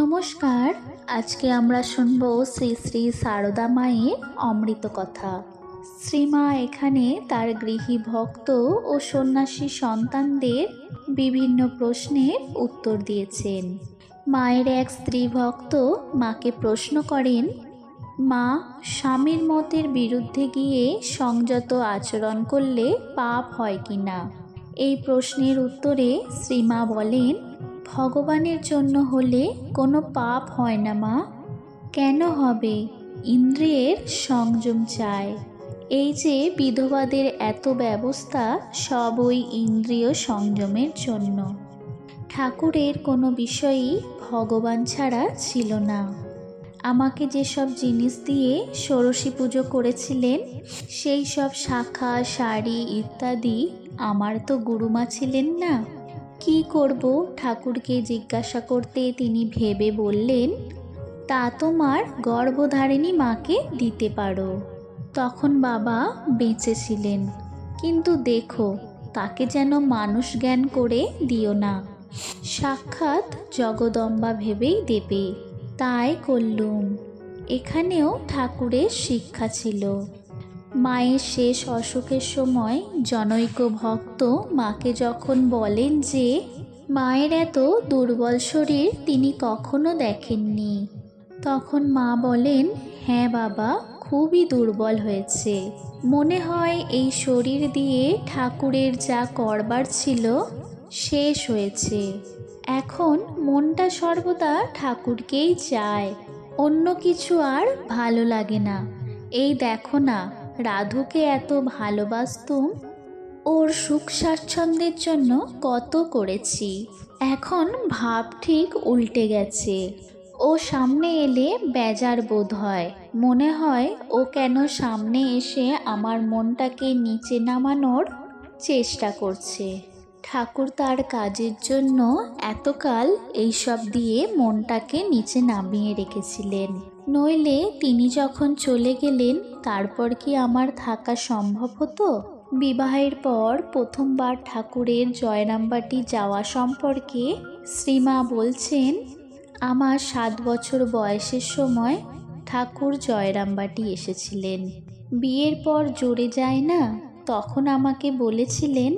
নমস্কার, আজকে আমরা শুনব শ্রী শ্রী সারদা মায়ের অমৃত কথা। শ্রীমা এখানে তার গৃহী ভক্ত ও সন্ন্যাসী সন্তানদের বিভিন্ন প্রশ্নের উত্তর দিয়েছেন। মায়ের এক স্ত্রী ভক্ত মাকে প্রশ্ন করেন, মা, স্বামীর মতের বিরুদ্ধে গিয়ে সংযত আচরণ করলে পাপ হয় কি না এই প্রশ্নের উত্তরে শ্রীমা বলেন ভগবানের জন্য হলে কোনো পাপ হয় না, মা। কেন হবে? ইন্দ্রিয়ের সংযম চায় এই যে বিধবাদের এত ব্যবস্থা সব ওই ইন্দ্রিয় সংযমের জন্য। ঠাকুরের কোনো বিষয়ই ভগবান ছাড়া ছিল না। আমাকে যেসব জিনিস দিয়ে ষোড়শী পুজো করেছিলেন, সেই সব শাখা, শাড়ি ইত্যাদি আমার তো গুরুমা ছিলেন না। কি করব? ঠাকুরকে জিজ্ঞাসা করতে তিনি ভেবে বললেন, তা তোমার গর্ভধারিণী মাকে দিতে পারো। তখন বাবা বেঁচে ছিলেন। কিন্তু দেখো, তাকে যেন মানুষ জ্ঞান করে দিও না। সাক্ষাৎ জগদম্বা ভেবেই দেবে। তাই করলুম। এখানেও ঠাকুরের শিক্ষা ছিল। মায়ের শেষ অসুখের সময় জনৈক ভক্ত মাকে যখন বলেন যে, মায়ের এত দুর্বল শরীর তিনি কখনো দেখেননি। তখন মা বলেন হ্যাঁ বাবা, খুবই দুর্বল হয়েছে। মনে হয় এই শরীর দিয়ে ঠাকুরের যা করবার ছিল, শেষ হয়েছে। এখন মনটা সর্বদা ঠাকুরকেই চায়। অন্য কিছু আর ভালো লাগে না। এই দেখো না রাধুকে এত ভালোবাসতুম ওর সুখ স্বাচ্ছন্দ্যের জন্য কত করেছি। এখন ভাব ঠিক উল্টে গেছে। ও সামনে এলে বেজার বোধ হয়। মনে হয় ও কেন সামনে এসে আমার মনটাকে নিচে নামানোর চেষ্টা করছে। ঠাকুর তার কাজের জন্য এতকাল এইসব দিয়ে মনটাকে নিচে নামিয়ে রেখেছিলেন। নইলে তিনি যখন চলে গেলেন, তারপর কি আমার থাকা সম্ভব হতো? বিবাহের পর প্রথমবার ঠাকুরের জয়রামবাটি যাওয়া সম্পর্কে শ্রীমা বলছেন, আমার সাত বছর বয়সের সময় ঠাকুর জয়রামবাটি এসেছিলেন। বিয়ের পর জোরে যায় না? তখন আমাকে বলেছিলেন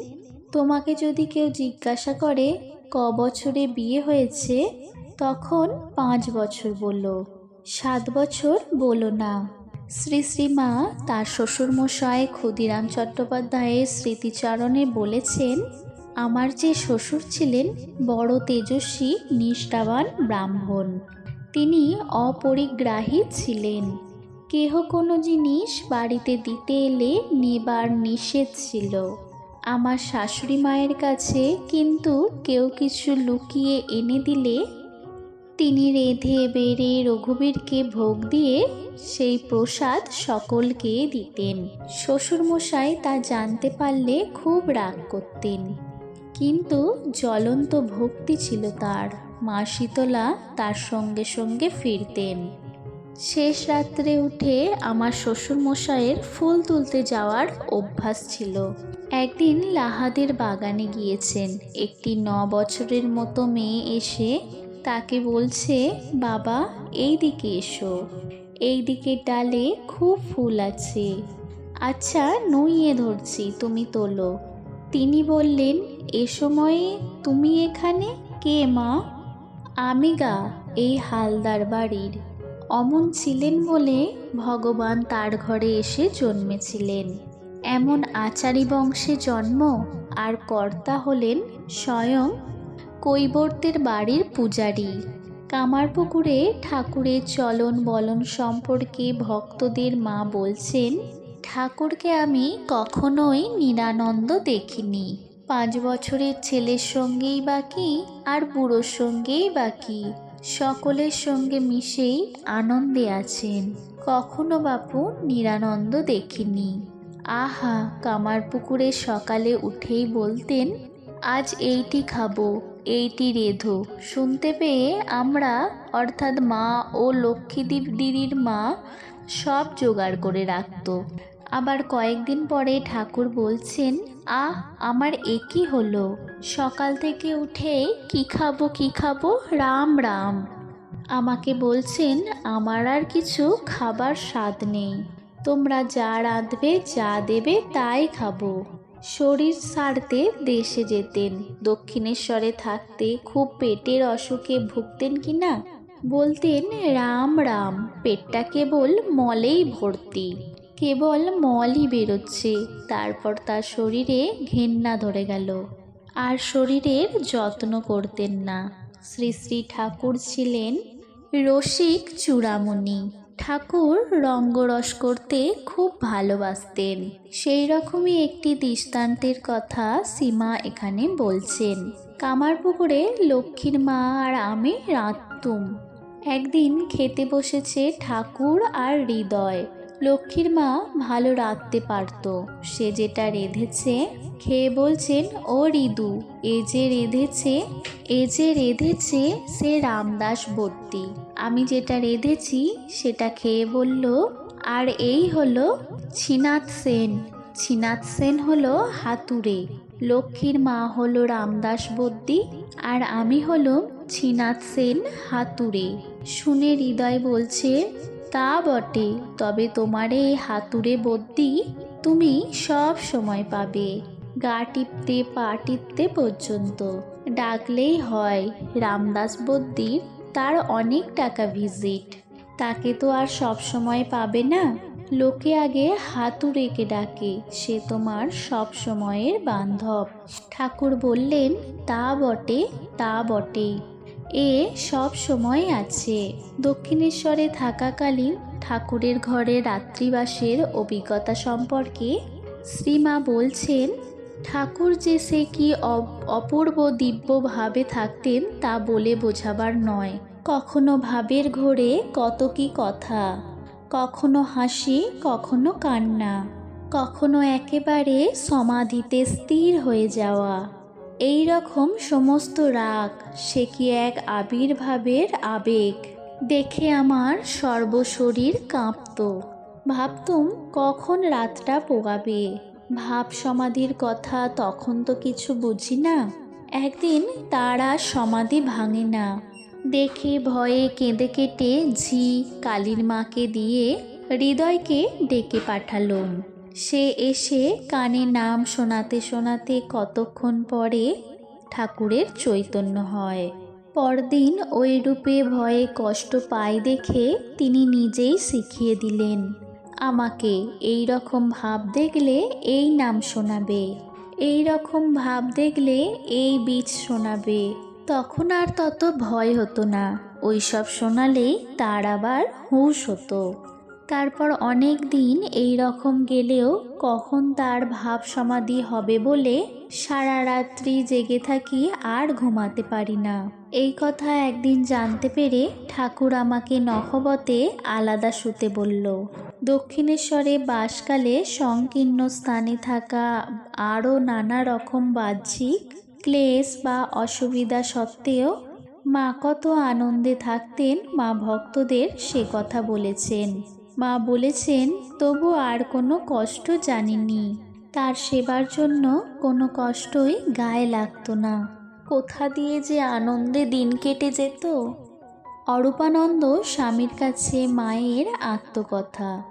তোমাকে যদি কেউ জিজ্ঞাসা করে ক বছরে বিয়ে হয়েছে, তখন পাঁচ বছর বলো সাত বছর বলো না। শ্রী শ্রীমা তার শ্বশুরমশাই ক্ষুদিরাম চট্টোপাধ্যায়ের স্মৃতিচারণে বলেছেন, আমার যে শ্বশুর ছিলেন বড় তেজস্বী, নিষ্ঠাবান ব্রাহ্মণ। তিনি অপরিগ্রাহী ছিলেন। কেহ কোনো জিনিস বাড়িতে দিতে এলে নেবার নিষেধ ছিল। আমার শাশুড়ি মায়ের কাছে কিন্তু কেউ কিছু লুকিয়ে এনে দিলে, তিনি রেধে বেড়ে রঘুবীরকে ভোগ দিয়ে সেই প্রসাদ সকলকে দিতেন। শ্বশুরমশাই তা জানতে পারলে খুব রাগ করতেন। কিন্তু জ্বলন্ত ভক্তি ছিল তার। মা শীতলা তার সঙ্গে সঙ্গে ফিরতেন। শেষ রাত্রে উঠে আমার শ্বশুরমশাইয়ের ফুল তুলতে যাওয়ার অভ্যাস ছিল। একদিন লাহাদের বাগানে গিয়েছেন। একটি ন বছরের মতো মেয়ে এসে তাকে বলছে, বাবা, এই দিকে এসো। এই দিকের ডালে খুব ফুল আছে। আচ্ছা নইয়ে ধরছি, তুমি তোলো। তিনি বললেন, এ সময়ে তুমি এখানে? কে মা? আমি গা, এই হালদার বাড়ির। অমন ছিলেন বলে ভগবান তার ঘরে এসে জন্মেছিলেন। এমন আচারী বংশে জন্ম আর কর্তা হলেন স্বয়ং কৈবর্তের বাড়ির পূজারী। কামারপুকুরে ঠাকুরের চলন বলন সম্পর্কে ভক্তদের মা বলছেন, ঠাকুরকে আমি কখনোই নিরানন্দ দেখিনি। পাঁচ বছরের ছেলের সঙ্গেই বাকি আর বুড়োর সঙ্গেই বাকি সকলের সঙ্গে মিশেই আনন্দে আছেন। কখনো বাপু নিরানন্দ দেখিনি। আহা কামারপুকুরে সকালে উঠেই বলতেন, আজ এইটি খাব, এইটি রেধো। শুনতে পেয়ে আমরা, অর্থাৎ মা ও লক্ষ্মীদীপ দিদির মা, সব জোগাড় করে রাখতো। আবার কয়েকদিন পরে ঠাকুর বলছেন, আহ, আমার একই হলো? সকাল থেকে উঠে কি খাব কি খাব? রাম রাম। আমাকে বলছেন, আমার আর কিছু খাবার স্বাদ নেই। তোমরা যা রাঁধবে, যা দেবে, তাই খাব। শরীর সারতে দেশে যেতেন। দক্ষিণেশ্বরে থাকতে খুব পেটের অসুখে ভুগতেন কি না? বলতেন, রাম রাম। পেটটা কেবল মলেই ভর্তি। কেবল মলই বেরোচ্ছে। তারপর তার শরীরে ঘেন্না ধরে গেল। আর শরীরের যত্ন করতেন না। শ্রী শ্রী ঠাকুর ছিলেন রসিক চূড়ামণি। ঠাকুর রঙ্গরস করতে খুব ভালোবাসতেন। সেই রকমই একটি দৃষ্টান্তের কথা সীমা এখানে বলছেন। কামারপুকুরে লক্ষ্মীর মা আর আমি রাঁধতুম। একদিন খেতে বসেছে ঠাকুর আর হৃদয়। লক্ষ্মীর মা ভালো রাঁধতে পারতো। সে যেটা রেঁধেছে, খেয়ে বলছেন, ও রিদু, এ যে রেঁধেছে, এ যে রেঁধেছে, সে রামদাস বর্তি। আমি যেটা রেঁধেছি, সেটা খেয়ে বলল, আর এই হলো ছিনাথ সেন। ছিনাথ সেন হলো হাতুড়ে। লক্ষ্মীর মা হলো রামদাস বদ্যি আর আমি হলো ছিনাথ সেন হাতুড়ে। শুনে হৃদয় বলছে তা বটে, তবে তোমার এই হাতুড়ে বদ্যি তুমি সব সময় পাবে, গা টিপতে, পা টিপতে পর্যন্ত। ডাকলেই হয়, রামদাস বদ্যির তার অনেক টাকা ভিজিট। তাকে তো আর সব সময় পাবে না। লোকে আগে হাতুড়েকে ডাকে, সে তোমার সব সময়ের বান্ধব। ঠাকুর বললেন, তা বটে তা বটে এ সব সময় আছে। দক্ষিণেশ্বরে থাকাকালীন ঠাকুরের ঘরে রাত্রিবাসের অভিজ্ঞতা সম্পর্কে শ্রীমা বলছেন, ঠাকুর যে সে কি অপূর্ব দিব্যভাবে থাকতেন তা বলে বোঝাবার নয়। কখনো ভাবের ঘোরে কত কি কথা, কখনো হাসি, কখনো কান্না, কখনো একেবারে সমাধিতে স্থির হয়ে যাওয়া। এই রকম সমস্ত রাগ, সে কি এক আবির্ভাবের আবেগ? দেখে আমার সর্বশরীর কাঁপত। ভাবতুম কখন রাতটা পোগাবে? ভাব সমাধির কথা তখন তো কিছু বুঝি না। একদিন তারা সমাধি ভাঙে না। দেখে ভয়ে কেঁদে কেটে ঝি কালীর মাকে দিয়ে হৃদয়কে ডেকে পাঠালুম। সে এসে কানে নাম শোনাতে শোনাতে কতক্ষণ পরে ঠাকুরের চৈতন্য হয়। পরদিন ওই রূপে ভয়ে কষ্ট পায় দেখে তিনি নিজেই শিখিয়ে দিলেন, আমাকে এই রকম ভাব দেখলে এই নাম শোনাবে, এই রকম ভাব দেখলে এই বীজ শোনাবে। তখন আর তত ভয় হতো না ওই সব শোনালেই তার আবার হুঁশ হতো। তারপর অনেক দিন এই রকম গেলেও কখন তার ভাব সমাধি হবে বলে সারা রাত্রি জেগে থাকি আর ঘুমাতে পারি না। এই কথা একদিন জানতে পেরে ঠাকুর আমাকে নহবতে আলাদা শুতে বলল, দক্ষিণেশ্বরে বাসকালে সংকীর্ণ স্থানে থাকা আরও নানা রকম বাহ্যিক, ক্লেশ বা অসুবিধা সত্ত্বেও মা কত আনন্দে থাকতেন মা ভক্তদের সে কথা বলেছেন। মা বলেছেন, তবু আর কোনো কষ্ট জানিনি। তার সেবার জন্য কোনো কষ্টই গায়ে লাগতো না। কোথা দিয়ে যে আনন্দে দিন কেটে যেত? অরূপানন্দ স্বামীর কাছে মায়ের আত্মকথা।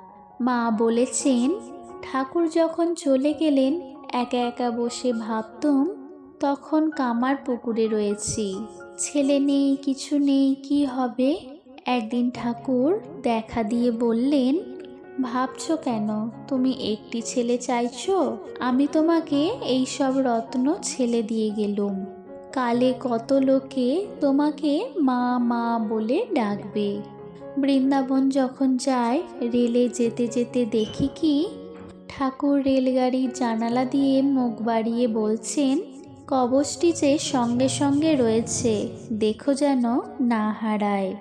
মা বলেছেন, ঠাকুর যখন চলে গেলেন, একা একা বসে ভাবতুম, তখন কামার পুকুরে রয়েছি। ছেলে নেই, কিছু নেই, কি হবে? একদিন ঠাকুর দেখা দিয়ে বললেন, ভাবছ কেন? তুমি একটি ছেলে চাইছো? আমি তোমাকে এই সব রত্ন ছেলে দিয়ে গেলুম। কালে কত লোকে তোমাকে মা মা বলে ডাকবে। বৃন্দাবন যখন যায়, রেলে যেতে যেতে দেখি কি, ঠাকুর রেলগাড়ির জানালা দিয়ে মুখ বাড়িয়ে বলছেন, কবচটি যে সঙ্গে সঙ্গে রয়েছে, দেখো যেন না হারায়।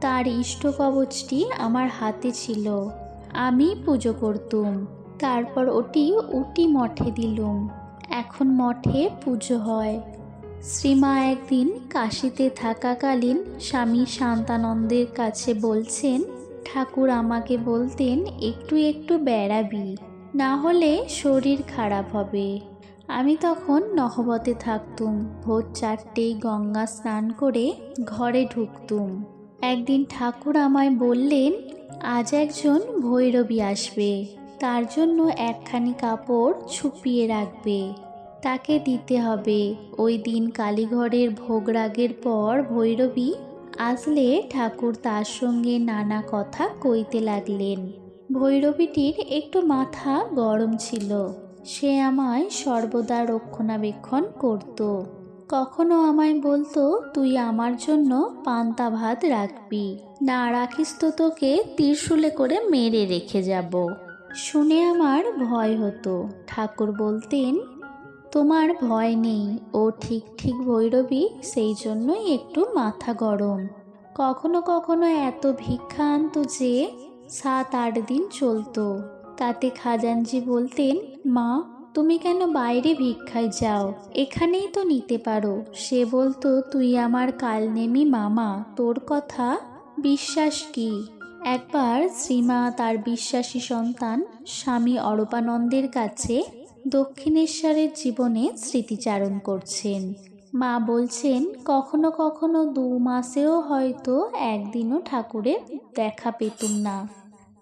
তার ইষ্ট কবচটি আমার হাতে ছিল। আমি পুজো করতুম, তারপর ওটি উটি মঠে দিলুম। এখন মঠে পুজো হয়। শ্রীমা একদিন কাশিতে থাকাকালীন স্বামী শান্তানন্দের কাছে বলছেন, ঠাকুর আমাকে বলতেন একটু একটু বেড়াবি, না হলে শরীর খারাপ হবে। আমি তখন নহবতে থাকতুম, ভোর চারটেই গঙ্গা স্নান করে ঘরে ঢুকতুম। একদিন ঠাকুর আমায় বললেন, আজ একজন ভৈরবী আসবে। তার জন্য একখানি কাপড় ছুপিয়ে রাখবে। তাকে দিতে হবে। ওই দিন কালীঘরের ভোগরাগের পর ভৈরবী আসলে ঠাকুর তার সঙ্গে নানা কথা কইতে লাগলেন। ভৈরবীটির একটু মাথা গরম ছিল। সে আমায় সর্বদা রক্ষণাবেক্ষণ করত। কখনো আমায় বলতো, তুই আমার জন্য পান্তা ভাত রাখবি। না রাখিস তো তোকে, ত্রিশুলে করে মেরে রেখে যাব। শুনে আমার ভয় হতো। ঠাকুর বলতেন, তোমার ভয় নেই, ও ঠিক ঠিক ভৈরবী, সেই জন্যই একটু মাথা গরম। কখনো কখনো এত ভিক্ষা আনতো যে, সাত আট দিন চলতো। তাতে খাজানজি বলতেন, মা তুমি কেন বাইরে ভিক্ষায় যাও? এখানেই তো নিতে পারো। সে বলতো, তুই আমার কালনেমি মামা, তোর কথা বিশ্বাস কি? একবার শ্রীমা তার বিশ্বাসী সন্তান স্বামী অরূপানন্দের কাছে দক্ষিণেশ্বরের জীবনে স্মৃতিচারণ করছেন। মা বলছেন, কখনো কখনো দু মাসেও হয়তো একদিনও ঠাকুরের দেখা পেতুম না।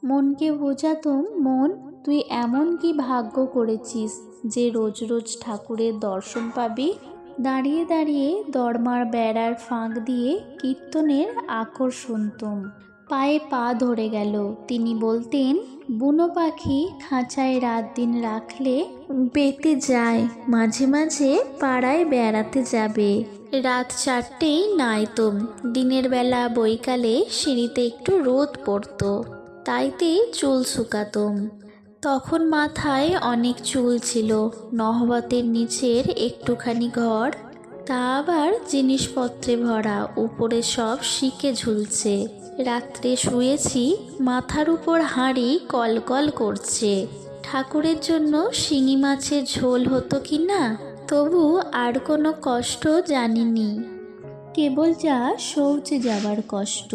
মনকে বোঝাতুম, মন তুই এমন কি ভাগ্য করেছিস যে রোজ রোজ ঠাকুরের দর্শন পাবি? দাঁড়িয়ে দাঁড়িয়ে দরমার বেড়ার ফাঁক দিয়ে কীর্তনের আকর শুনতুম। পায়ে পা ধরে গেল। তিনি বলতেন, বুনো পাখি খাঁচায় রাত দিন রাখলে বেতে যায়, মাঝে মাঝে পাড়ায় বেড়াতে যাবে। রাত চারটেই নাইতুম। দিনের বেলা বৈকালে সিঁড়িতে একটু রোদ পড়তো। তাইতে চুল শুকাতুম। তখন মাথায় অনেক চুল ছিল, নহবতের নিচের একটুখানি ঘর, তা আবার জিনিসপত্রে ভরা, উপরে সব শিকে ঝুলছে। রাত্রে শুয়েছি, মাথার উপর হাঁড়ি কলকল করছে। ঠাকুরের জন্য শিঙি মাছের ঝোল হতো কি না? তবু আর কোনো কষ্ট জানিনি। কেবল যা শৌচে যাবার কষ্ট।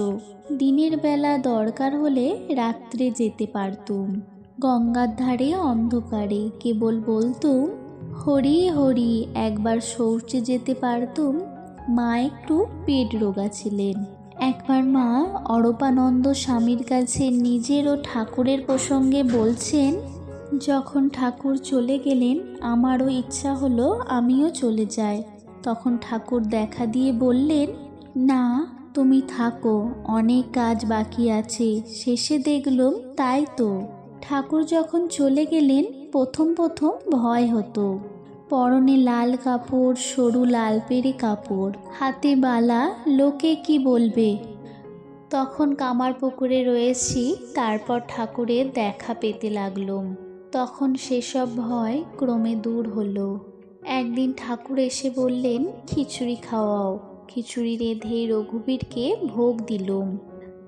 দিনের বেলা দরকার হলে রাত্রে যেতে পারতুম। গঙ্গার ধারে অন্ধকারে, কেবল বলতুম, হরি হরি, একবার শৌচে যেতে পারতুম, মা একটু পেট রোগা ছিলেন। একবার মা অরপানন্দ স্বামীর কাছে নিজের ও ঠাকুরের প্রসঙ্গে বলছেন, যখন ঠাকুর চলে গেলেন, আমারও ইচ্ছা হলো আমিও চলে যাই। তখন ঠাকুর দেখা দিয়ে বললেন, না, তুমি থাকো, অনেক কাজ বাকি আছে, শেষে দেখলুম তাই তো। ঠাকুর যখন চলে গেলেন, প্রথম প্রথম ভয় হতো। পরনে লাল কাপড়, সরু লাল পেরে কাপড়, হাতে বালা, লোকে কি বলবে? তখন কামার পুকুরে রয়েছি, তারপর ঠাকুরের দেখা পেতে লাগলুম। তখন সেসব ভয় ক্রমে দূর হলো। একদিন ঠাকুর এসে বললেন, খিচুড়ি খাওয়াও। খিচুড়ি রেধে রঘুবীরকে ভোগ দিলুম।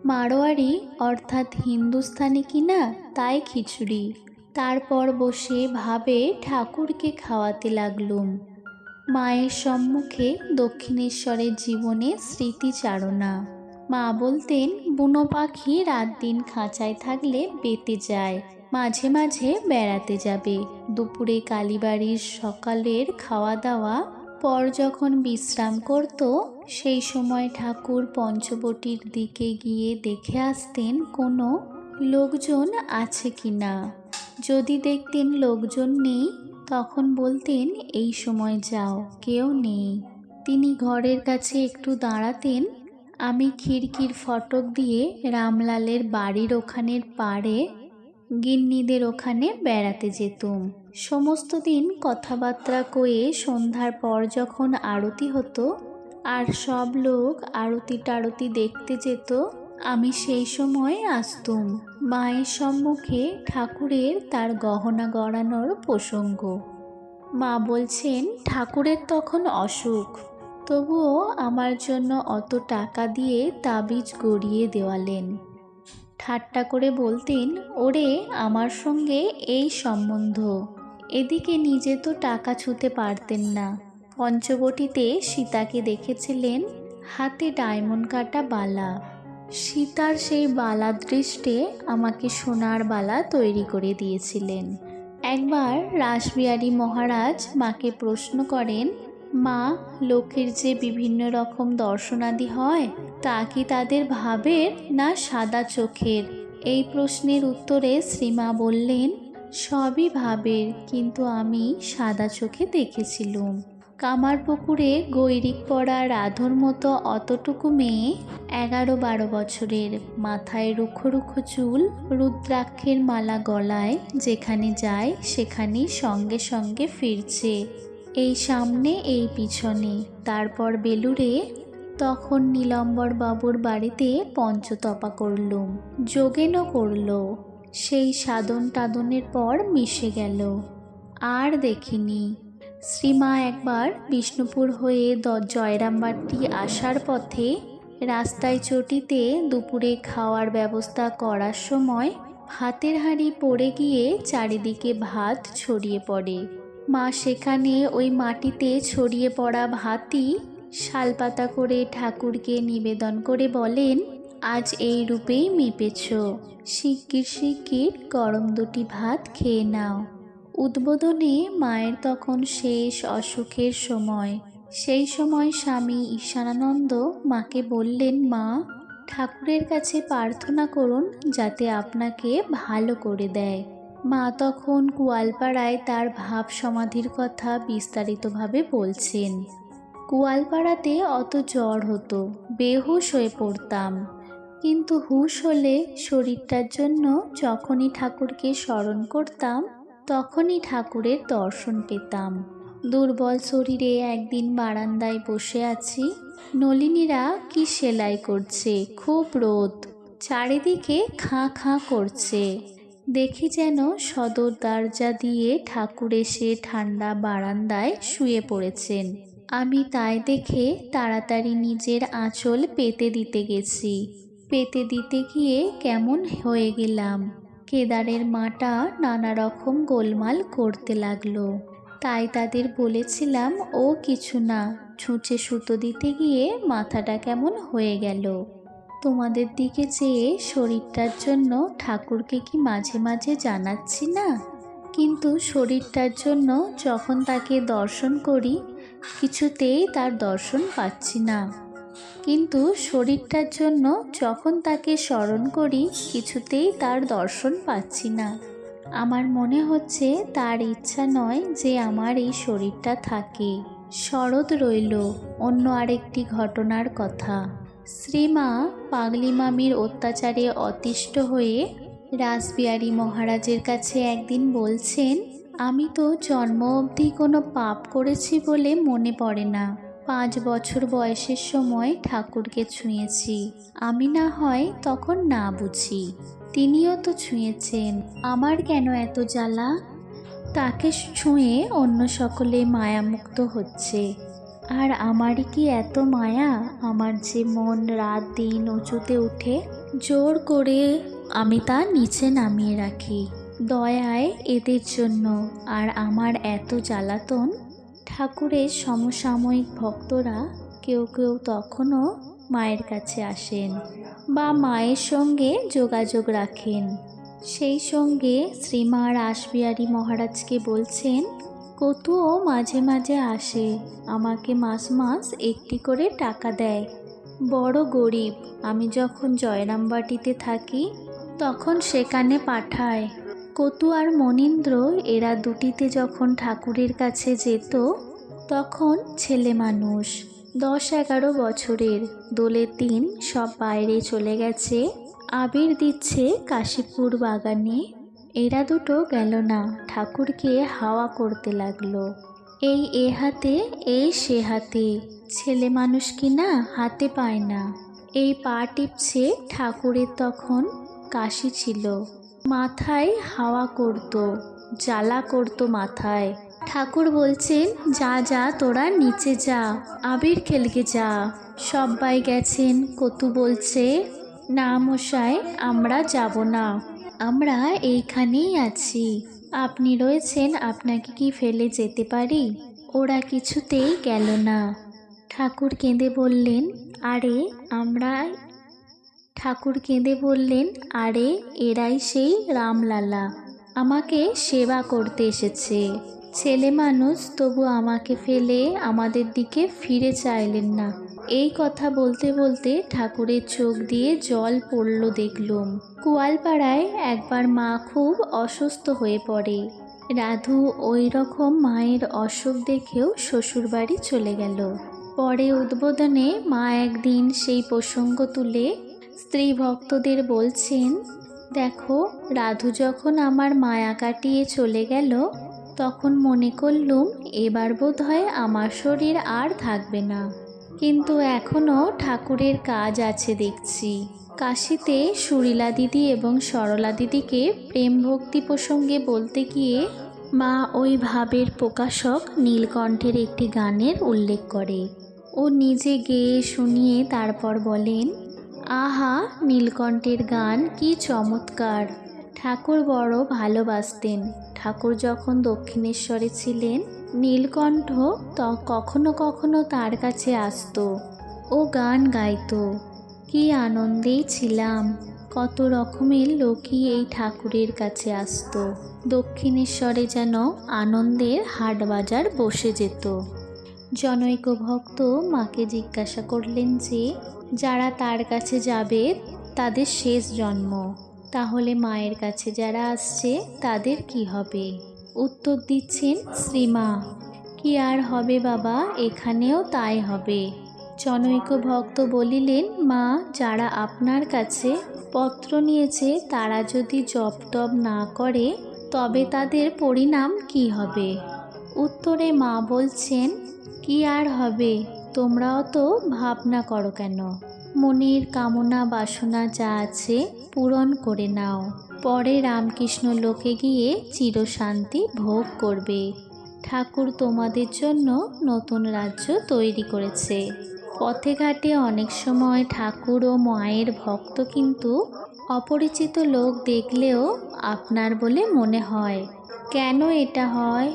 মারোয়ারি, অর্থাৎ হিন্দুস্তানি কিনা তাই খিচুড়ি। তারপর বসে ভাবে ঠাকুরকে খাওয়াতে লাগলুম। মায়ের সম্মুখে দক্ষিণেশ্বরের জীবনে স্মৃতিচারণা। মা বলতেন, বুনো পাখি রাত দিন খাঁচায় থাকলে বেতে যায়, মাঝে মাঝে বেড়াতে যাবে। দুপুরে কালীবাড়ির সকালের খাওয়া দাওয়া পর যখন বিশ্রাম করত, সেই সময় ঠাকুর পঞ্চবটির দিকে গিয়ে দেখে আসতেন, কোনো লোকজন আছে কি না? যদি দেখতেন লোকজন নেই, তখন বলতেন, এই সময় যাও, কেউ নেই। তিনি ঘরের কাছে একটু দাঁড়াতেন। আমি খিড়কির ফটক দিয়ে রামলালের বাড়ির ওখানের পাড়ে গিন্নিদের ওখানে বেড়াতে যেতুম। সমস্ত দিন কথাবার্তা কয়ে সন্ধ্যার পর যখন আরতি হতো আর সব লোক আরতি টারতি দেখতে যেত, আমি সেই সময় আসতুম। মায়ের সম্মুখে ঠাকুরের তার গহনা গড়ানোর প্রসঙ্গ। মা বলছেন, ঠাকুরের তখন অসুখ। তবুও আমার জন্য অত টাকা দিয়ে তাবিজ গড়িয়ে দেওয়ালেন। ঠাট্টা করে বলতেন, ওরে, আমার সঙ্গে এই সম্বন্ধ। এদিকে নিজে তো টাকা ছুতে পারতেন না। পঞ্চবটিতে সীতাকে দেখেছিলেন হাতে ডায়মন্ড কাটা বালা। সীতার সেই বালা দৃষ্টে আমাকে সোনার বালা তৈরি করে দিয়েছিলেন। একবার রাসবিহারী মহারাজ মাকে প্রশ্ন করেন, মা, লোকের যে বিভিন্ন রকম দর্শনাদি হয়, তা কি তাদের ভাবের না সাদা চোখের? এই প্রশ্নের উত্তরে শ্রীমা বললেন সবই ভাবের, কিন্তু আমি সাদা চোখে দেখেছিলুম। কামার পুকুরে গৈরিক পড়া রাধর মতো অতটুকু মেয়ে এগারো বারো বছরের, মাথায় রুখো রুখো চুল, রুদ্রাক্ষের মালা গলায়, যেখানে যায় সেখানেই সঙ্গে সঙ্গে ফিরছে। এই সামনে, এই পিছনে, তারপর বেলুড়ে, তখন নীলম্বর বাবুর বাড়িতে পঞ্চতপা করলুম। যোগেনও করল। সেই সাধন টাদনের পর মিশে গেল। আর দেখিনি। শ্রীমা একবার বিষ্ণুপুর হয়ে জয়রামবাটি আসার পথে রাস্তায় চটিতে দুপুরে খাওয়ার ব্যবস্থা করার সময় ভাতের হাঁড়ি পড়ে গিয়ে চারিদিকে ভাত ছড়িয়ে পড়ে। মা সেখানে ওই মাটিতে ছড়িয়ে পড়া ভাতই শালপাতা করে ঠাকুরকে নিবেদন করে বলেন আজ এই রূপেই মেপেছ। শিগগির শিগগির গরম দুটি ভাত খেয়ে নাও। উদ্বোধনে মায়ের তখন শেষ অসুখের সময়। সেই সময় স্বামী ঈশানানন্দ মাকে বললেন, মা, ঠাকুরের কাছে প্রার্থনা করুন যাতে আপনাকে ভালো করে দেয়। মা তখন কুয়ালপাড়ায় তার ভাব সমাধির কথা বিস্তারিতভাবে বলছেন। কুয়ালপাড়াতে অত জ্বর হতো, বেহুশ হয়ে পড়তাম। কিন্তু হুশ হলে শরীরটার জন্য যখনই ঠাকুরকে স্মরণ করতাম, তখনই ঠাকুরের দর্শন পেতাম। দুর্বল শরীরে একদিন বারান্দায় বসে আছি, নলিনীরা কি সেলাই করছে, খুব রোদ। চারিদিকে খাঁ খাঁ করছে। দেখি যেন সদর দরজা দিয়ে ঠাকুর এসে ঠান্ডা বারান্দায় শুয়ে পড়েছেন। আমি তাই দেখে তাড়াতাড়ি নিজের আঁচল পেতে দিতে গেছি। পেতে দিতে গিয়ে কেমন হয়ে গেলাম। কেদারের মাটা নানা রকম গোলমাল করতে লাগল। তাই তাদের বলেছিলাম, ও কিছু না, ছুঁচে সুতো দিতে গিয়ে মাথাটা কেমন হয়ে গেল। তোমাদের দিকে চেয়ে শরীরটার জন্য ঠাকুরকে কি মাঝে মাঝে জানাচ্ছি না? কিন্তু শরীরটার জন্য যখন তাকে দর্শন করি, কিছুতেই তার দর্শন পাচ্ছি না। কিন্তু শরীরটার জন্য যখন তাকে স্মরণ করি, কিছুতেই তার দর্শন পাচ্ছি না। আমার মনে হচ্ছে তার ইচ্ছা নয় যে আমার এই শরীরটা থাকে। শরৎ রইল, অন্য আরেকটি ঘটনার কথা। শ্রীমা পাগলি মামির অত্যাচারে অতিষ্ঠ হয়ে রাসবিহারী মহারাজের কাছে একদিন বলছেন, আমি তো জন্ম অবধি কোনো পাপ করেছি বলে মনে পড়ে না। পাঁচ বছর বয়সের সময় ঠাকুরকে ছুঁয়েছি। আমি না হয় তখন না বুঝি। তিনিও তো ছুঁয়েছেন। আমার কেন এত জ্বালা? তাকে ছুঁয়ে অন্য সকলে মায়ামুক্ত হচ্ছে। আর আমারই কি এত মায়া? আমার যে মন রাত দিন উঁচুতে উঠে, জোর করে আমি তা নিচে নামিয়ে রাখি। দয়ায় এদের জন্য আর আমার এত জ্বালাতন ঠাকুরের সমসাময়িক ভক্তরা কেউ কেউ তখনও মায়ের কাছে আসেন বা মায়ের সঙ্গে যোগাযোগ রাখেন। সেই সঙ্গে শ্রীমা রাসবিহারী মহারাজকে বলছেন, কতুও মাঝে মাঝে আসে, আমাকে মাস মাস একটি করে টাকা দেয়। বড় গরিব, আমি যখন জয়রামবাটিতে থাকি, তখন সেখানে পাঠায়। কতু আর মনীন্দ্র এরা দুটিতে যখন ঠাকুরের কাছে যেত তখন ছেলে মানুষ, দশ এগারো বছরের, দোলে তিন সব বাইরে চলে গেছে। আবির দিচ্ছে কাশীপুর বাগানে। এরা দুটো গেল না, ঠাকুরকে হাওয়া করতে লাগল। এই এ হাতে, এই সে হাতে, ছেলে মানুষ কি না হাতে পায় না। এই পা টিপছে ঠাকুরের তখন কাশি ছিল। মাথায় হাওয়া করতো, জ্বালা করতো মাথায়। ঠাকুর বলছেন, যা যা, তোরা নিচে যা, আবির খেলকে যা। সবাই গেছেন, কতু বলছে, না মশাই, আমরা যাব না, আমরা এইখানেই আছি। আপনি রয়েছেন, আপনাকে কি ফেলে যেতে পারি? ওরা কিছুতেই গেল না। ঠাকুর কেঁদে বললেন, আরে, আমরা ঠাকুর কেঁদে বললেন, আরে, এরাই সেই রামলালা, আমাকে সেবা করতে এসেছে। ছেলে মানুষ, তবু আমাকে ফেলে আমাদের দিকে ফিরে চাইলেন না। এই কথা বলতে বলতে ঠাকুরের চোখ দিয়ে জল পড়ল দেখলুম। কুয়ালপাড়ায় একবার মা খুব অসুস্থ হয়ে পড়ে। রাধু ওই রকম মায়ের অসুখ দেখেও শ্বশুরবাড়ি চলে গেল। পরে উদ্বোধনে মা একদিন সেই প্রসঙ্গ তুলে স্ত্রী ভক্তদের বলছেন, দেখো, রাধু যখন আমার মায়া কাটিয়ে চলে গেল তখন মনে করলুম, এবার বোধ হয় আমার শরীর আর থাকবে না। কিন্তু এখনও ঠাকুরের কাজ আছে দেখছি। কাশিতে সুরিলা দিদি এবং সরলা দিদিকে প্রেম ভক্তি প্রসঙ্গে বলতে গিয়ে মা ওই ভাবের প্রকাশক নীলকণ্ঠের একটি গানের উল্লেখ করে। ও নিজে গেয়ে শুনিয়ে তারপর বলেন, আহা, নীলকণ্ঠের গান কি চমৎকার! ঠাকুর বড় ভালোবাসতেন। ঠাকুর যখন দক্ষিণেশ্বরে ছিলেন, নীলকণ্ঠ ত কখনো কখনো তার কাছে আসতো ও গান গাইতো। কি আনন্দেই ছিলাম, কত রকমের লোকই এই ঠাকুরের কাছে আসতো। দক্ষিণেশ্বরে যেন আনন্দের হাট বাজার বসে যেত। জনৈক ভক্ত মাকে জিজ্ঞাসা করলেন যে, যারা তার কাছে যাবে, তাদের শেষ জন্ম। তাহলে মায়ের কাছে যারা আসছে, তাদের কি হবে? উত্তর দিচ্ছেন শ্রীমা। কি আর হবে বাবা, এখানেও তাই হবে। জনৈক ভক্ত বলিলেন, মা, যারা আপনার কাছে পত্র নিয়েছে, তারা যদি জপ টপ না করে, তবে তাদের পরিণাম কি হবে? উত্তরে মা বলছেন, কি আর হবে? তোমরাও তো ভাবনা করো কেন? মনের কামনা বাসনা যা আছে পূরণ করে নাও। পরে রামকৃষ্ণ লোকে গিয়ে চিরশান্তি ভোগ করবে। ঠাকুর তোমাদের জন্য নতুন রাজ্য তৈরি করেছে। পথে ঘাটে অনেক সময় ঠাকুর ও মায়ের ভক্ত কিন্তু অপরিচিত লোক দেখলেও আপনার বলে মনে হয়, কেন এটা হয়?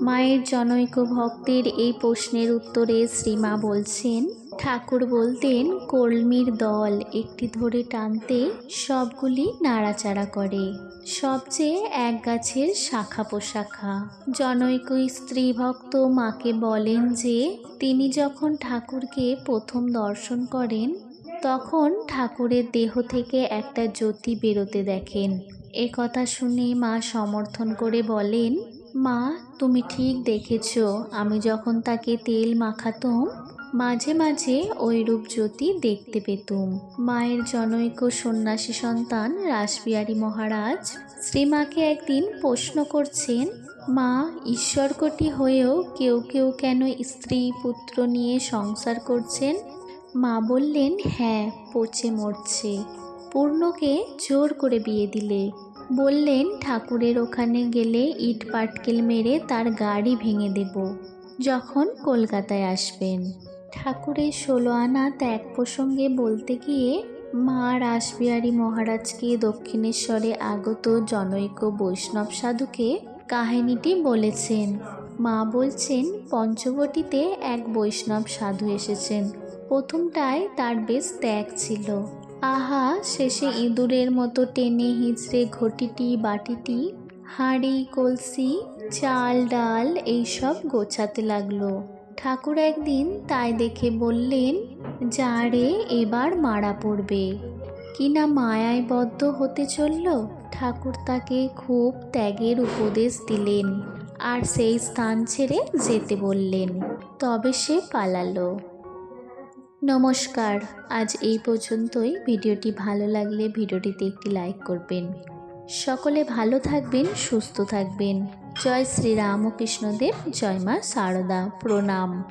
মায়ের জনৈক ভক্তের এই প্রশ্নের উত্তরে শ্রীমা বলছেন ঠাকুর বলতেন, কলমির দল একটি ধরে টানতে সবগুলি নাড়াচাড়া করে। সবচেয়ে এক গাছের শাখা পোশাখা। জনৈক স্ত্রী ভক্ত মাকে বলেন যে, তিনি যখন ঠাকুরকে প্রথম দর্শন করেন, তখন ঠাকুরের দেহ থেকে একটা জ্যোতি বেরোতে দেখেন। এ কথা শুনে মা সমর্থন করে বলেন, মা, তুমি ঠিক দেখেছ। আমি যখন তাকে তেল মাখাতাম মাঝে মাঝে ওই রূপ জ্যোতি দেখতে পেতুম। মায়ের জনৈক সন্ন্যাসী সন্তান রাসবিহারী মহারাজ শ্রীমাকে একদিন প্রশ্ন করছেন, মা, ঈশ্বরকটি হয়েও কেউ কেউ কেন স্ত্রী পুত্র নিয়ে সংসার করছেন? মা বললেন হ্যাঁ পচে মরছে। পূর্ণকে জোর করে বিয়ে দিলে। বললেন, ঠাকুরের ওখানে গেলে ইট পাটকেল মেরে তার গাড়ি ভেঙে দেব, যখন কলকাতায় আসবেন। ঠাকুরের ষোলো আনা ত্যাগ প্রসঙ্গে বলতে গিয়ে মা রাসবিহারী মহারাজকে দক্ষিণেশ্বরে আগত জনৈক বৈষ্ণব সাধুকে কাহিনীটি বলেছেন। মা বলছেন, পঞ্চবটিতে এক বৈষ্ণব সাধু এসেছেন। প্রথমটায় তার বেশ ত্যাগ ছিল। আহা, শেষে ইঁদুরের মতো টেনে হিঁচড়ে ঘটিটি, বাটিটি, হাঁড়ি, কলসি, চাল, ডাল এইসব গোছাতে লাগল। ঠাকুর একদিন তাই দেখে বললেন, যা রে, এবার মারা পড়বে। কিনা মায়ায় বদ্ধ হতে চলল? ঠাকুর তাকে খুব ত্যাগের উপদেশ দিলেন আর সেই স্থান ছেড়ে যেতে বললেন। তবে সে পালালো। নমস্কার। আজ এই পর্যন্তই। ভিডিওটি ভালো লাগলে ভিডিওটিতে একটি লাইক করবেন। সকলে ভালো থাকবেন সুস্থ থাকবেন। জয় শ্রী রামকৃষ্ণদেব জয় মা সারদা। প্রণাম।